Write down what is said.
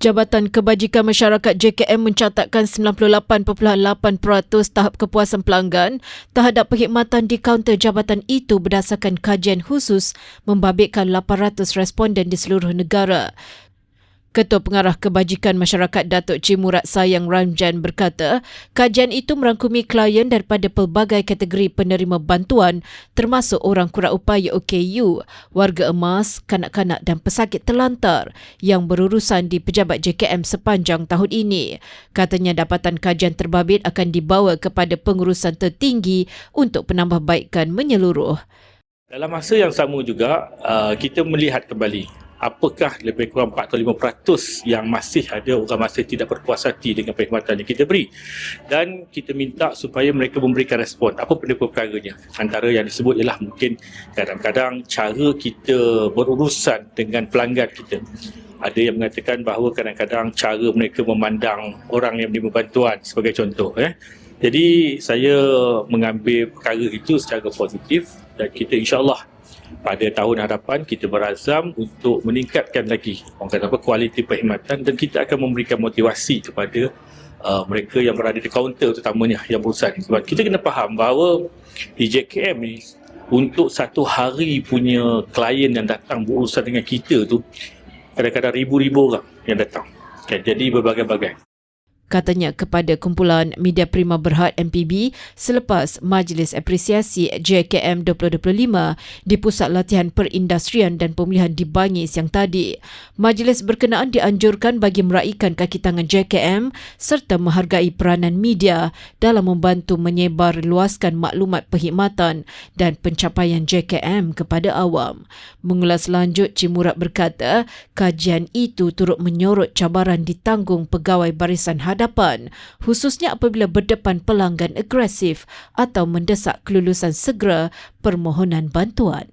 Jabatan Kebajikan Masyarakat JKM mencatatkan 98.8% tahap kepuasan pelanggan terhadap perkhidmatan di kaunter jabatan itu berdasarkan kajian khusus membabitkan 800 responden di seluruh negara. Ketua Pengarah Kebajikan Masyarakat Datuk Cimurat Sayang Ramjan berkata, kajian itu merangkumi klien daripada pelbagai kategori penerima bantuan termasuk orang kurang upaya OKU, warga emas, kanak-kanak dan pesakit terlantar yang berurusan di pejabat JKM sepanjang tahun ini. Katanya dapatan kajian terbabit akan dibawa kepada pengurusan tertinggi untuk penambahbaikan menyeluruh. Dalam masa yang sama juga, uh, kita melihat kembali apakah lebih kurang 4 atau 5% yang masih ada orang masih tidak berpuas hati dengan perkhidmatan yang kita beri? Dan kita minta supaya mereka memberikan respon. Apa benda perkaranya? Antara yang disebut ialah mungkin kadang-kadang cara kita berurusan dengan pelanggan kita. Ada yang mengatakan bahawa kadang-kadang cara mereka memandang orang yang menerima bantuan sebagai contoh eh. jadi saya mengambil perkara itu secara positif dan kita insyaAllah pada tahun hadapan kita berazam untuk meningkatkan lagi orang kata apa kualiti perkhidmatan dan kita akan memberikan motivasi kepada uh, mereka yang berada di kaunter terutamanya yang berusaha sebab kita kena faham bahawa di JKM ni untuk satu hari punya klien yang datang berurusan dengan kita tu kadang-kadang ribu-ribu orang yang datang. Okay, jadi berbagai-bagai katanya kepada kumpulan media prima berhad MPB selepas Majlis Apresiasi JKM 2025 di Pusat Latihan Perindustrian dan Pemulihan di Bangis yang tadi. Majlis berkenaan dianjurkan bagi meraihkan kaki tangan JKM serta menghargai peranan media dalam membantu menyebar luaskan maklumat perkhidmatan dan pencapaian JKM kepada awam. Mengulas lanjut, Cimurat berkata, kajian itu turut menyorot cabaran ditanggung pegawai barisan hadap hadapan khususnya apabila berdepan pelanggan agresif atau mendesak kelulusan segera permohonan bantuan.